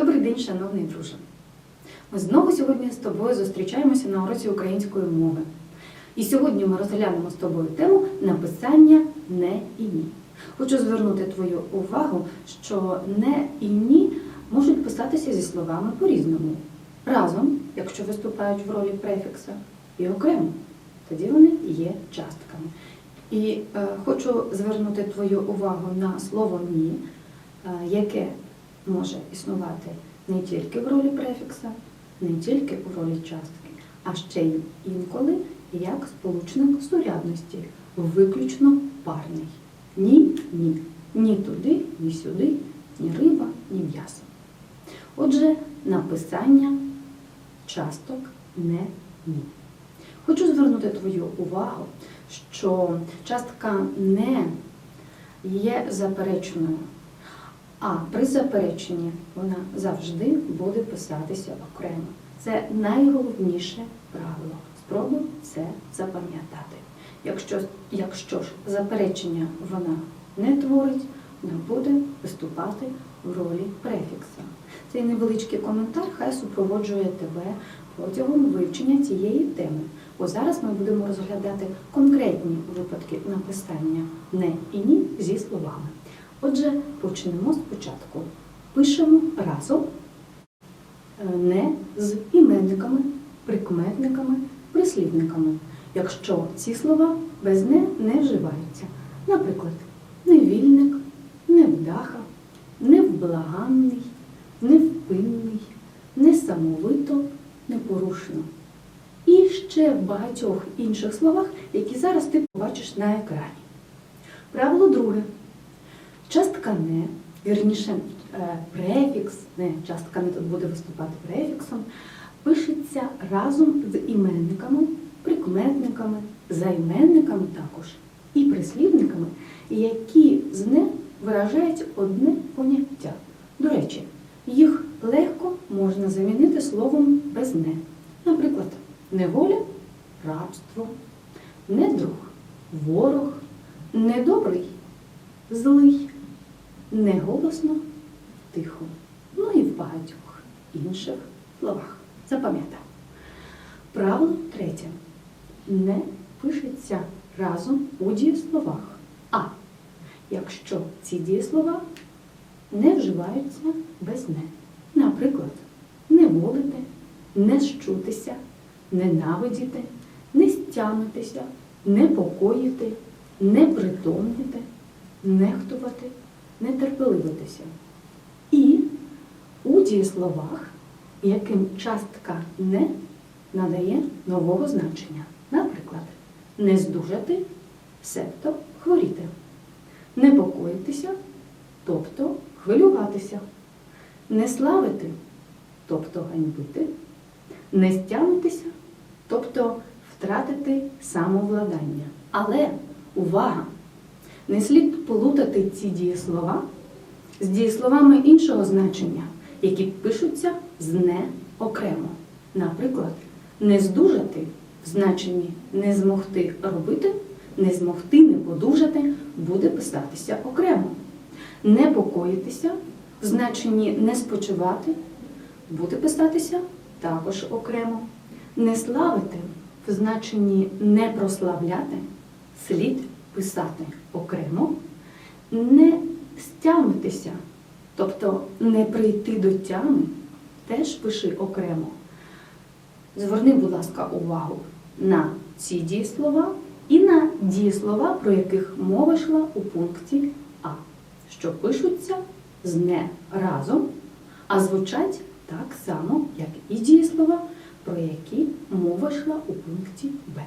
Добрий день, шановний друже. Ми знову сьогодні з тобою зустрічаємося на уроці української мови. І сьогодні ми розглянемо з тобою тему написання не і ні. Хочу звернути твою увагу, що не і ні можуть писатися зі словами по-різному. Разом, якщо виступають в ролі префікса, і окремо. Тоді вони є частками. І е, хочу звернути твою увагу на слово ні, е, яке може існувати не тільки в ролі префікса, не тільки у ролі частки, а ще й інколи як сполучник сурядності, виключно парний. Ні, ні. Ні туди, ні сюди, ні риба, ні м'ясо. Отже, написання часток не ні. Хочу звернути твою увагу, що частка не є запереченою, а при запереченні вона завжди буде писатися окремо. Це найголовніше правило. Спробуй це запам'ятати. Якщо, якщо ж заперечення вона не творить, вона буде виступати в ролі префікса. Цей невеличкий коментар хай супроводжує тебе протягом вивчення цієї теми. Бо зараз ми будемо розглядати конкретні випадки написання не і ні зі словами. Отже, почнемо спочатку. Пишемо разом е, не з іменниками, прикметниками, прислівниками, якщо ці слова без не не вживаються. Наприклад, невільник, невдаха, невблаганний, невпинний, несамовито, непорушно. І ще в багатьох інших словах, які зараз ти побачиш на екрані. Правило друге. Частка не, вірніше, е, префікс, не, частка не тут буде виступати префіксом, пишеться разом з іменниками, прикметниками, займенниками також і прислівниками, які з не виражають одне поняття. До речі, їх легко можна замінити словом без не. Наприклад, неволя рабство, недруг ворог, недобрий злий, неголосно тихо. Ну і в багатьох інших словах. Запам'ятай. Правило третє. Не пишеться разом у дієсловах. А якщо ці дієслова не вживаються без не. Наприклад, не волити, не щутися, ненавидіти, не стямитися, непокоїти, не притомніти, нехтувати, нетерпеливитися. І у дієсловах, яким частка не надає нового значення. Наприклад, не здужати, себто хворіти, непокоїтися, тобто хвилюватися, не славити, тобто ганьбити, не стягнутися, тобто втратити самовладання. Але увага! Не слід плутати ці дієслова з дієсловами іншого значення, які пишуться з не окремо. Наприклад, не здужати в значенні не змогти робити, не змогти не подужати буде писатися окремо. Непокоїтися в значенні не спочивати буде писатися також окремо. Не славити в значенні не прославляти слід писати окремо, не стямитися, тобто не прийти до тями, теж пиши окремо. Зверни, будь ласка, увагу на ці дієслова і на дієслова, про яких мова йшла у пункті А, що пишуться з не разом, а звучать так само, як і дієслова, про які мова йшла у пункті Б.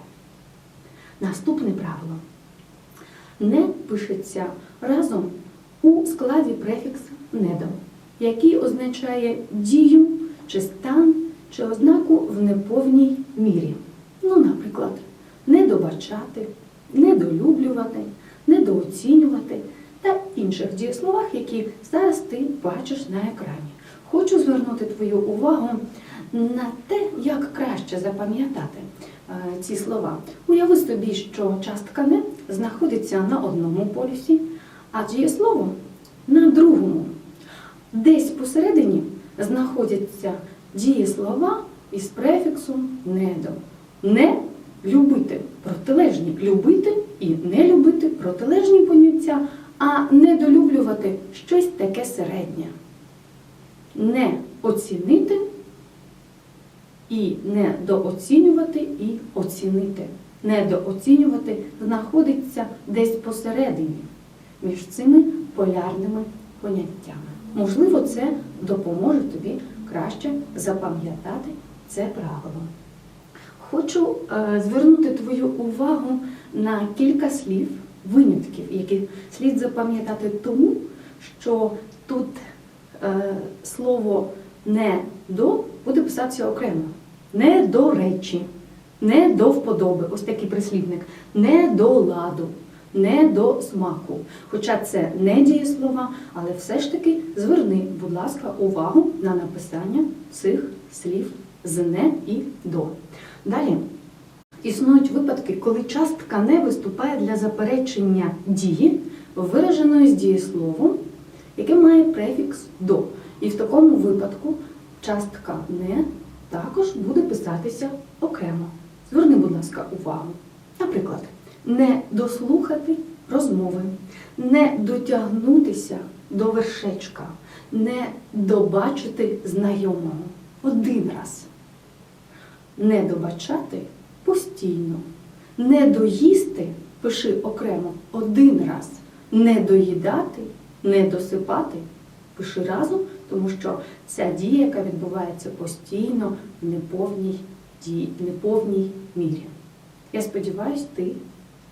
Наступне правило. Не пишеться разом у складі префікса недо, який означає дію чи стан, чи ознаку в неповній мірі. Ну, наприклад, недобачати, недолюблювати, недооцінювати та інших дієсловах, які зараз ти бачиш на екрані. Хочу звернути твою увагу на те, як краще запам'ятати ці слова. Уяви собі, що частка не знаходиться на одному полюсі, а дієслово на другому. Десь посередині знаходяться дієслова із префіксом недо. Не любити протилежні любити і не любити протилежні поняття, а недолюблювати щось таке середнє. Не оцінити і недооцінювати і оцінити. Недооцінювати знаходиться десь посередині між цими полярними поняттями. Можливо, це допоможе тобі краще запам'ятати це правило. Хочу е, звернути твою увагу на кілька слів, винятків, які слід запам'ятати тому, що тут е, слово не до буде писатися окремо. Не до речі, не до вподоби, ось такий прислівник, не до ладу, не до смаку. Хоча це не дієслова, але все ж таки зверни, будь ласка, увагу на написання цих слів з не і до. Далі. Існують випадки, коли частка не виступає для заперечення дії, вираженої з дієсловом, яке має префікс до. І в такому випадку частка не також буде писатися окремо. Зверни, будь ласка, увагу. Наприклад, не дослухати розмови, не дотягнутися до вершечка, не добачити знайомого один раз. Не добачати постійно. Не доїсти пиши окремо один раз. Не доїдати, не досипати пиши разом, тому що ця дія, яка відбувається постійно в неповній, дії, неповній мірі. Я сподіваюся, ти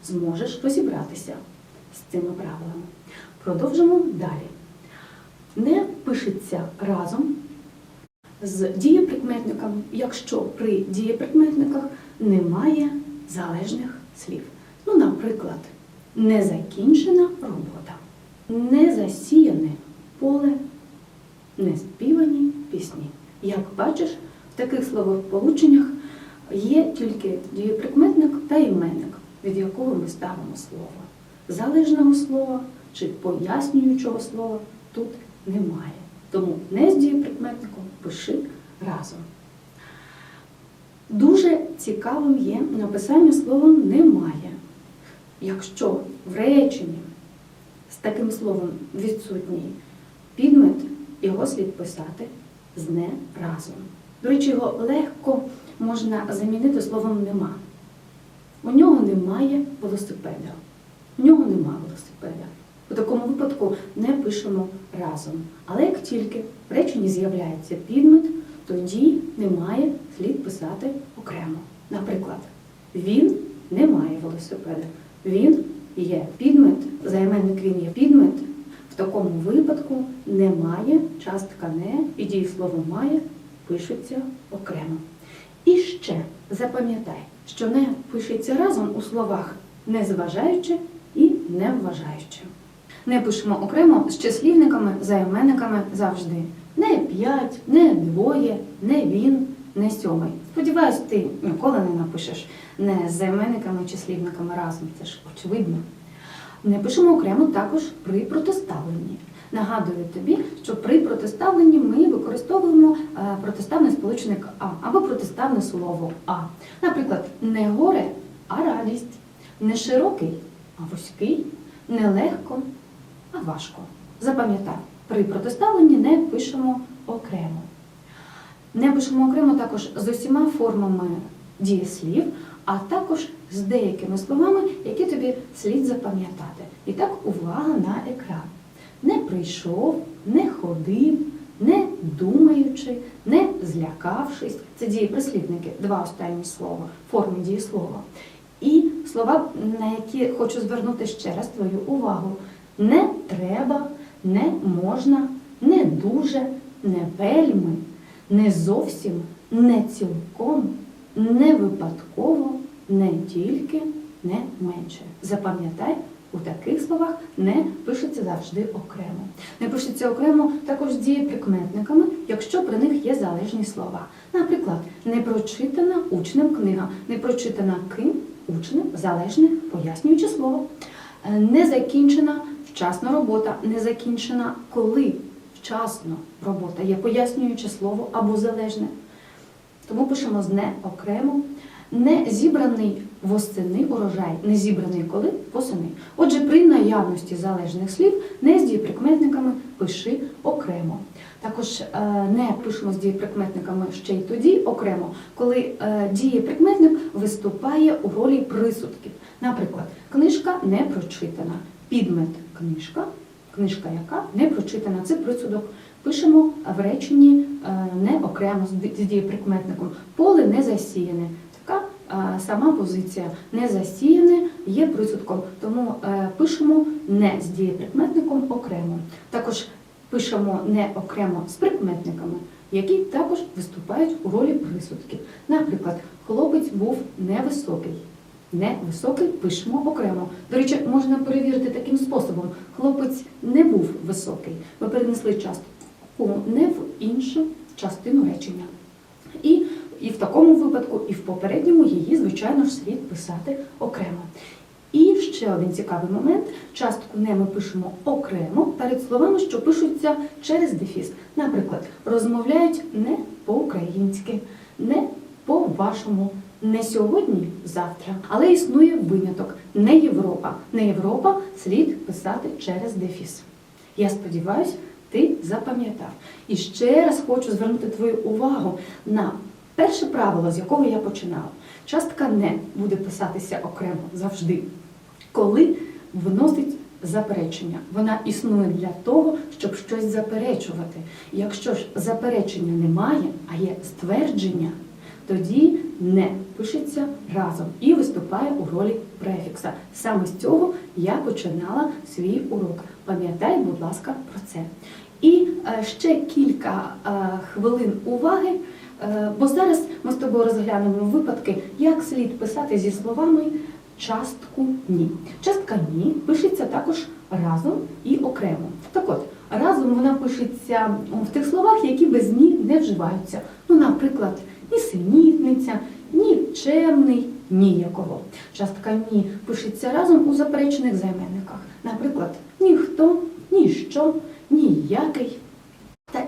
зможеш розібратися з цими правилами. Продовжимо далі. Не пишеться разом з дієприкметниками, якщо при дієприкметниках немає залежних слів. Ну, наприклад, незакінчена робота, незасіяне поле, неспівані пісні. Як бачиш, в таких словосполученнях є тільки дієприкметник та іменник, від якого ми ставимо слово. Залежного слова чи пояснюючого слова тут немає. Тому не з дієприкметником пиши разом. Дуже цікавим є написання слова немає. Якщо в реченні з таким словом відсутній підмет, його слід писати з не разом. До речі, його легко можна замінити словом нема. У нього немає велосипеда. У нього немає велосипеда. У такому випадку не пишемо разом. Але як тільки в реченні з'являється підмет, тоді немає слід писати окремо. Наприклад, він не має велосипеда. Він є підмет, займенник він є підмет. В такому випадку немає, частка не і дієслово має пишуться окремо. І ще запам'ятай, що не пишеться разом у словах не зважаючи і не вважаючи. Не пишемо окремо з числівниками, займенниками завжди. Не п'ять, не двоє, не він, не сьомий. Сподіваюсь, ти ніколи не напишеш не з займенниками, числівниками разом. Це ж очевидно. Не пишемо окремо також при протиставленні. Нагадую тобі, що при протиставленні ми використовуємо е, протиставний сполучник А або протиставне слово А. Наприклад, не горе, а радість, не широкий, а вузький, не легко, а важко. Запам'ятай, при протиставленні не пишемо окремо. Не пишемо окремо також з усіма формами дієслів, а також з деякими словами, які тобі слід запам'ятати. І так, увага на екран. Не прийшов, не ходив, не думаючи, не злякавшись. Це дієприслівники, два останні слова, форми дієслова. І слова, на які хочу звернути ще раз твою увагу. Не треба, не можна, не дуже, не вельми, не зовсім, не цілком, не випадково, не тільки, не менше. Запам'ятай, у таких словах не пишеться завжди окремо. Не пишеться окремо також з дієприкметниками, якщо при них є залежні слова. Наприклад, не прочитана учнем книга, не прочитана ким учнем залежне пояснююче слово. Е, Не закінчена вчасна робота, не закінчена коли вчасно робота є пояснююче слово або залежне. Тому пишемо з не окремо. Не зібраний восени урожай, не зібраний коли восени. Отже, при наявності залежних слів не з дієприкметниками пиши окремо. Також е, не пишемо з дієприкметниками ще й тоді окремо, коли е, дієприкметник виступає у ролі присудків. Наприклад, книжка не прочитана, підмет книжка, книжка яка не прочитана. Це присудок. Пишемо в реченні е, не окремо з дієприкметником. Поле не засіяне. Сама позиція не засіяне є присудком, тому е, пишемо не з дієприкметником окремо. Також пишемо не окремо з прикметниками, які також виступають у ролі присудків. Наприклад, хлопець був невисокий. Невисокий пишемо окремо. До речі, можна перевірити таким способом. Хлопець не був високий. Ми перенесли частку не в іншу частину речення. І, в такому випадку, і в попередньому її, звичайно ж, слід писати окремо. І ще один цікавий момент. Частку не ми пишемо окремо перед словами, що пишуться через дефіс. Наприклад, розмовляють не по-українськи, не по-вашому, не сьогодні, завтра. Але існує виняток не Європа. Не Європа слід писати через дефіс. Я сподіваюся, ти запам'ятав. І ще раз хочу звернути твою увагу на перше правило, з якого я починала. Частка не буде писатися окремо завжди, коли вносить заперечення. Вона існує для того, щоб щось заперечувати. Якщо ж заперечення немає, а є ствердження, тоді не пишеться разом і виступає у ролі префікса. Саме з цього я починала свій урок. Пам'ятай, будь ласка, про це. І е, ще кілька е, хвилин уваги, бо зараз ми з тобою розглянемо випадки, як слід писати зі словами частку ні. Частка ні пишеться також разом і окремо. Так от, разом вона пишеться в тих словах, які без ні не вживаються. Ну, наприклад, нісенітниця, нікчемний, ніякого. Частка ні пишеться разом у заперечених займенниках. Наприклад, ніхто, ніщо, ніякий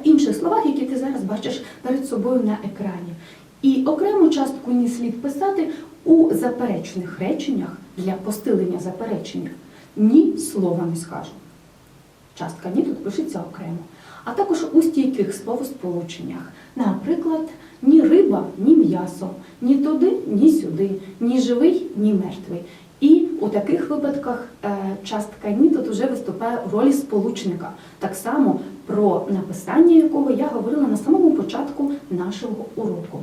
інших словах, які ти зараз бачиш перед собою на екрані. І окрему частку ні слід писати у заперечених реченнях для постилення заперечення. Ні слова не скажу. Частка ні тут пишеться окремо. А також у стійких словосполученнях. Наприклад, ні риба, ні м'ясо, ні туди, ні сюди, ні живий, ні мертвий. І у таких випадках е, частка ні тут вже виступає в ролі сполучника, так само про написання якого я говорила на самому початку нашого уроку.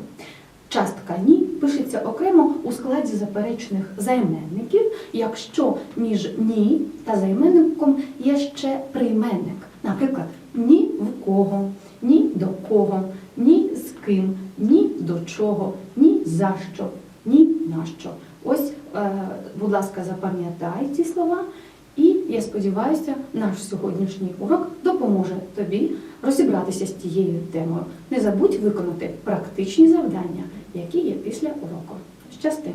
Частка ні пишеться окремо у складі заперечених займенників, якщо між ні та займенником є ще прийменник. Наприклад, ні в кого, ні до кого, ні з ким, ні до чого, ні за що, ні на що. Ось, е, будь ласка, запам'ятай ці слова. Я сподіваюся, наш сьогоднішній урок допоможе тобі розібратися з тією темою. Не забудь виконати практичні завдання, які є після уроку. Щасти!